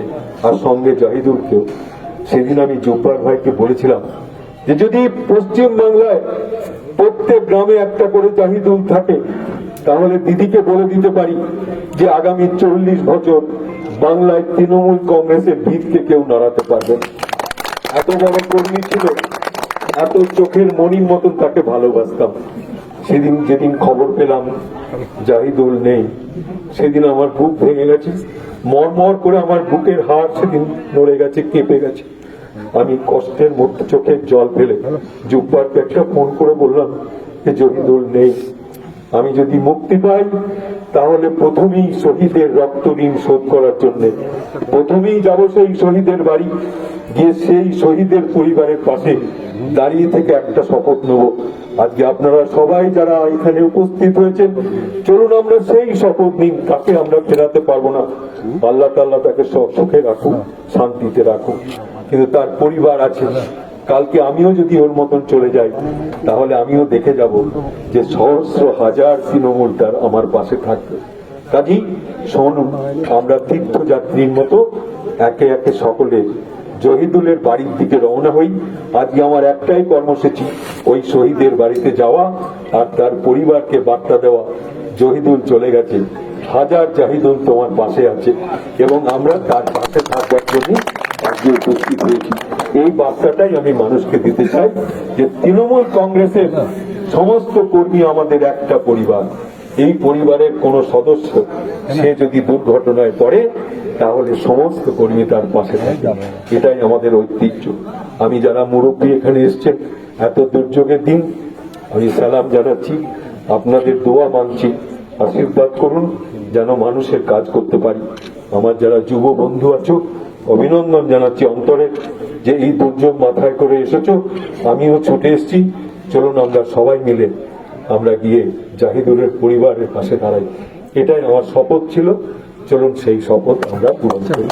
আছে আর সঙ্গে জাহিদুলকেও। সেদিন আমি জব্বার ভাইকে বলেছিলাম যে, যদি পশ্চিম বাংলায় প্রত্যেক গ্রামে একটা করে জাহিদুল থাকে, তাহলে দিদিকে বলে দিতে পারি যে, আগামী চল্লিশ বছর বাংলায় তৃণমূল কংগ্রেসের ভিতকে কেউ নাড়াতে পারবে। এত বড় কর্মী ছিল, এত চোখের মনির মতন তাকে ভালোবাসতাম। সেদিন যেদিন খবর পেলাম, জাহিদুল নেই, সেদিন আমার বুক ভেঙে গেছে। মরমর করে আমার বুকের হাড় সেদিন নড়ে গেছে, কেঁপে গেছে। আমি কষ্টের মধ্যে চোখে জল ফেলে জুব্বারকে একটা ফোন করে বললাম যে জহিদুল নেই। আমি যদি মুক্তি পাই, তাহলে প্রথমেই শহীদের রক্ত ঋণ শোধ করার জন্য। প্রথমেই যাব সেই শহীদের বাড়ি, গিয়ে সেই শহীদের পরিবারের পাশে দাঁড়িয়ে থেকে একটা শপথ নেব। আজকে আপনারা সবাই যারা এখানে উপস্থিত হয়েছেন, চলুন আমরা সেই শপথ নিন তাকে আমরা ফেরাতে পারব না। আল্লাহ তাল্লাহ তাকে সব সুখে রাখুন শান্তিতে রাখুন কিন্তু তার পরিবার আছে। কালকে আমিও যদি ওর মতন চলে যাই, তাহলে আমিও দেখে যাব যে সহস্র হাজার তৃণমূল তার আমার পাশে থাকবে। কাজী, শুনুন, আমরা তীর্থযাত্রীর মতো একে একে সকলে জহিদুলের বাড়ির দিকে রওনা হই। আজকে আমার একটাই কর্মসূচি, ওই শহীদের বাড়িতে যাওয়া আর তার পরিবারকে বার্তা দেওয়া। জহিদুল চলে গেছে। হাজার জাহিদুল তোমার পাশে আছে এবং আমরা তার পাশে থাকবার জন্য আজকে উপস্থিত হয়েছি। এই বার্তাটাই আমি মানুষকে দিতে চাই যে তৃণমূল কংগ্রেসের সমস্ত কর্মী আমাদের একটা পরিবার। এই পরিবারের কোন সদস্য, সে যদি দুর্ঘটনায় পড়ে তাহলে সমস্ত কর্মী তার পাশে থাকে। এটাই আমাদের ঐতিহ্য। আমি যারা মুরব্বী এখানে এসছেন, এত দুর্যোগের দিন, আমি সালাম জানাচ্ছি। আপনাদের দোয়া মানছি। আশীর্বাদ করুন, যেন মানুষের কাজ করতে পারি। আমার যারা যুব বন্ধু আছো, অভিনন্দন জানাচ্ছি অন্তরে যে এই দুর্যোগ মাথায় করে এসেছ। আমিও ছুটে এসেছি। চলুন আমরা সবাই মিলে আমরা গিয়ে জাহিদুলের পরিবারের পাশে দাঁড়াই। এটাই আমার শপথ ছিল। চলুন সেই শপথ আমরা পূরণ করি।